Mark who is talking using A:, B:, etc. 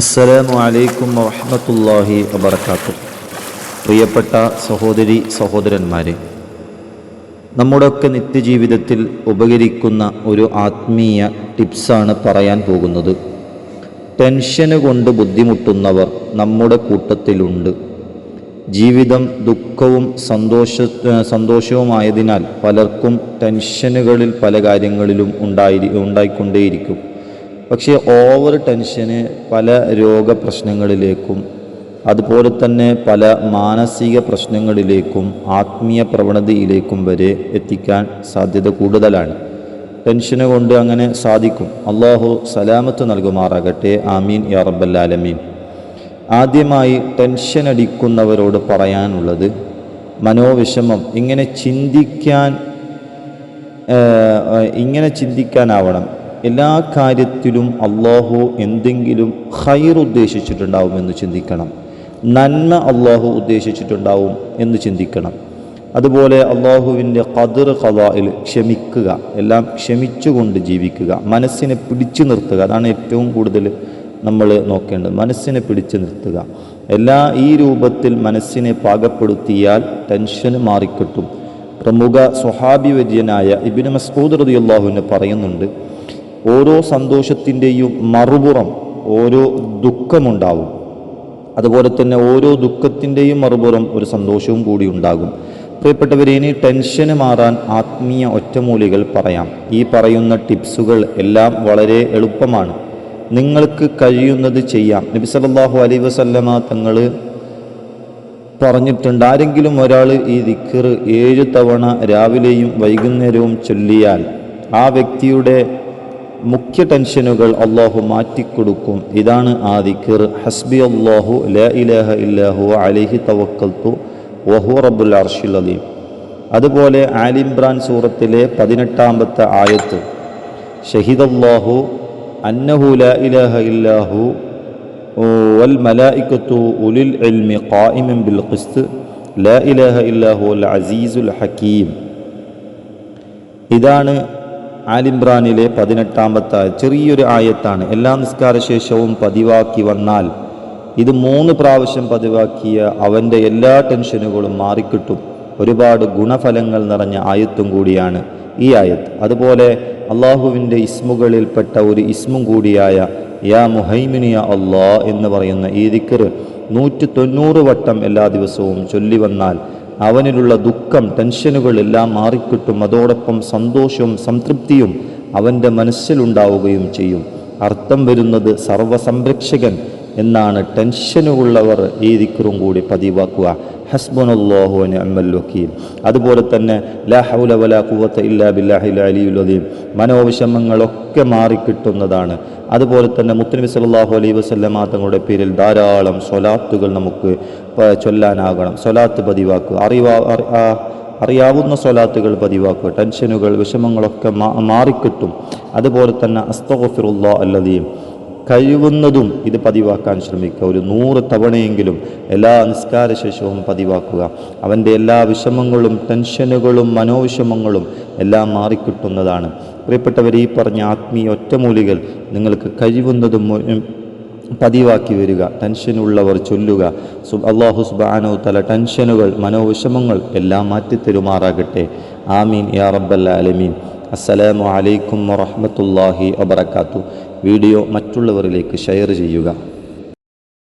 A: അസ്സലാമു അലൈക്കും വറഹ്മത്തുള്ളാഹി വബർക്കാത്തു പ്രിയപ്പെട്ട സഹോദരി സഹോദരന്മാരെ നമ്മുടെയൊക്കെ നിത്യജീവിതത്തിൽ ഉപകരിക്കുന്ന ഒരു ആത്മീയ ടിപ്സാണ് പറയാൻ പോകുന്നത്. ടെൻഷന് കൊണ്ട് ബുദ്ധിമുട്ടുന്നവർ നമ്മുടെ കൂട്ടത്തിലുണ്ട്. ജീവിതം ദുഃഖവും സന്തോഷ സന്തോഷവുമായതിനാൽ പലർക്കും ടെൻഷനുകളിൽ പല കാര്യങ്ങളിലും ഉണ്ടായി ഉണ്ടായിക്കൊണ്ടേയിരിക്കും. പക്ഷേ ഓവർ ടെൻഷന് പല രോഗപ്രശ്നങ്ങളിലേക്കും അതുപോലെ തന്നെ പല മാനസിക പ്രശ്നങ്ങളിലേക്കും ആത്മീയ പ്രവണതയിലേക്കും വരെ എത്തിക്കാൻ സാധ്യത കൂടുതലാണ്. ടെൻഷന് കൊണ്ട് അങ്ങനെ സാധിക്കും. അള്ളാഹു സലാമത്ത് നൽകുമാറാകട്ടെ. ആമീൻ യാ റബ്ബല്ലാലമീൻ ആദ്യമായി ടെൻഷൻ അടിക്കുന്നവരോട് പറയാനുള്ളത് മനോവിഷമം. ഇങ്ങനെ ചിന്തിക്കാൻ ഇങ്ങനെ ചിന്തിക്കാനാവണം. എല്ലാ കാര്യത്തിലും അള്ളാഹു എന്തെങ്കിലും ഹൈർ ഉദ്ദേശിച്ചിട്ടുണ്ടാവുമെന്ന് ചിന്തിക്കണം. നന്മ അള്ളാഹു ഉദ്ദേശിച്ചിട്ടുണ്ടാവും എന്ന് ചിന്തിക്കണം. അതുപോലെ അള്ളാഹുവിന്റെ കതിർ കലായിൽ ക്ഷമിക്കുക. എല്ലാം ക്ഷമിച്ചുകൊണ്ട് ജീവിക്കുക. മനസ്സിനെ പിടിച്ചു നിർത്തുക. അതാണ് ഏറ്റവും കൂടുതൽ നമ്മൾ നോക്കേണ്ടത്. മനസ്സിനെ പിടിച്ചു നിർത്തുക. എല്ലാ ഈ രൂപത്തിൽ മനസ്സിനെ പാകപ്പെടുത്തിയാൽ ടെൻഷന് മാറിക്കിട്ടും. പ്രമുഖ സ്വഹാബി വര്യനായ ഇബിന് മസ്ഊദ് അള്ളാഹുവിനെ പറയുന്നുണ്ട് ഓരോ സന്തോഷത്തിന്റെയും മറുപുറം ഓരോ ദുഃഖമുണ്ടാവും. അതുപോലെ തന്നെ ഓരോ ദുഃഖത്തിന്റെയും മറുപുറം ഒരു സന്തോഷവും കൂടി ഉണ്ടാകും. പ്രിയപ്പെട്ടവരെ ഇനി ടെൻഷന് മാറാൻ ആത്മീയ ഒറ്റമൂലികൾ പറയാം. ഈ പറയുന്ന ടിപ്സുകൾ എല്ലാം വളരെ എളുപ്പമാണ്. നിങ്ങൾക്ക് കഴിയുന്നത് ചെയ്യാം. നബി സല്ലല്ലാഹു അലൈഹി വസല്ലമ തങ്ങൾ പറഞ്ഞിട്ടുണ്ട് ആരെങ്കിലും ഒരാൾ ഈ ദിക്കർ ഏഴ് തവണ രാവിലെയും വൈകുന്നേരവും ചൊല്ലിയാൽ ആ വ്യക്തിയുടെ മുഖ്യ ടെൻഷനുകൾ അള്ളാഹു മാറ്റിക്കൊടുക്കും. ഇതാണ് ആ ഹസ്ബി അള്ളാഹു ല ഇലാഹ ഇല്ലാഹു അലൈഹി തവക്കൽത്തു വഹു റബ്ബുൽ അർഷിൽ അലീം അതുപോലെ ആലിംബ്രാൻ സൂറത്തിലെ പതിനെട്ടാമത്തെ ആയത്ത്. ഷഹിദല്ലാഹു അന്നഹു ല ഇലഹ ഇല്ലാഹു വൽ മലായിക്കത്തു ഉലിൽ ഇൽമി ഖായിമൻ ബിൽ ഖിസ്ത്. ല ഇലഹ ഇല്ലാഹു അൽ അസീസുൽ ഹക്കീം ഇതാണ് ആലിംബ്രാനിലെ പതിനെട്ടാമത്തെ ചെറിയൊരു ആയത്താണ്. എല്ലാ നിസ്കാരശേഷവും പതിവാക്കി വന്നാൽ ഇത് മൂന്ന് പ്രാവശ്യം പതിവാക്കിയ അവന്റെ എല്ലാ ടെൻഷനുകളും മാറിക്കിട്ടും. ഒരുപാട് ഗുണഫലങ്ങൾ നിറഞ്ഞ ആയത്തും കൂടിയാണ് ഈ ആയത്ത്. അതുപോലെ അള്ളാഹുവിന്റെ ഇസ്മുകളിൽപ്പെട്ട ഒരു ഇസ്മും കൂടിയായ യാ മുഹൈമിനിയ അള്ളാ എന്ന് പറയുന്ന ഈ ദിക്കർ നൂറ്റി തൊണ്ണൂറ് വട്ടം എല്ലാ ദിവസവും ചൊല്ലി വന്നാൽ അവനിലുള്ള ദുഃഖം ടെൻഷനുകളെല്ലാം മാറിക്കിട്ടും. അതോടൊപ്പം സന്തോഷവും സംതൃപ്തിയും അവന്റെ മനസ്സിലുണ്ടാവുകയും ചെയ്യും. അർത്ഥം വരുന്നത് സർവസംരക്ഷകൻ എന്നാണ്. ടെൻഷനുള്ളവർ ഈ ദിക്കറും കൂടി പതിവാക്കുക. ഹസ്ബുനല്ലാഹു അമ്മൽ വക്കീൽ. അതുപോലെ തന്നെ ലാ ഹൗല വലാ ഖുവത ഇല്ലാ ബില്ലാഹിൽ അലിയുൽ അദീം. മനോവിഷമങ്ങളൊക്കെ മാറിക്കിട്ടുന്നതാണ്. അതുപോലെ തന്നെ മുത്തനബി സല്ലല്ലാഹു അലൈഹി വസല്ലമ തങ്ങളുടെ പേരിൽ ധാരാളം സ്വലാത്തുകൾ നമുക്ക് ചൊല്ലാനാകണം. സ്വലാത്ത് പതിവാക്കുക. അറിവാ അറി- അറിയാവുന്ന സ്വലാത്തുകൾ പതിവാക്കുക. ടെൻഷനുകൾ വിഷമങ്ങളൊക്കെ മാറിക്കിട്ടും. അതുപോലെ തന്നെ അസ്തഗഫിറുല്ലാ അല്ലതീം കഴിവുന്നതും ഇത് പതിവാക്കാൻ ശ്രമിക്കുക. ഒരു നൂറ് തവണയെങ്കിലും എല്ലാ നിസ്കാര ശേഷവും പതിവാക്കുക. അവന്റെ എല്ലാ വിഷമങ്ങളും ടെൻഷനുകളും മനോവിഷമങ്ങളും എല്ലാം മാറിക്കിട്ടുന്നതാണ്. പ്രിയപ്പെട്ടവർ ഈ പറഞ്ഞ ആത്മീയ ഒറ്റമൂലികൾ നിങ്ങൾക്ക് കഴിവുന്നതും പതിവാക്കി വരിക ടെൻഷനുള്ളവർ ചൊല്ലുക. അള്ളാഹു സുബാനോ തല ടെൻഷനുകൾ മനോവിഷമങ്ങൾ എല്ലാം മാറ്റിത്തരുമാറാകട്ടെ. ആമീൻ യാ റബ്ബല്ല അലമീൻ അസ്സലാമു അലൈക്കും വറഹ്മത്തുള്ളാഹി വബർക്കാത്തു വീഡിയോ മറ്റുള്ളവരിലേക്ക് ഷെയർ ചെയ്യുക.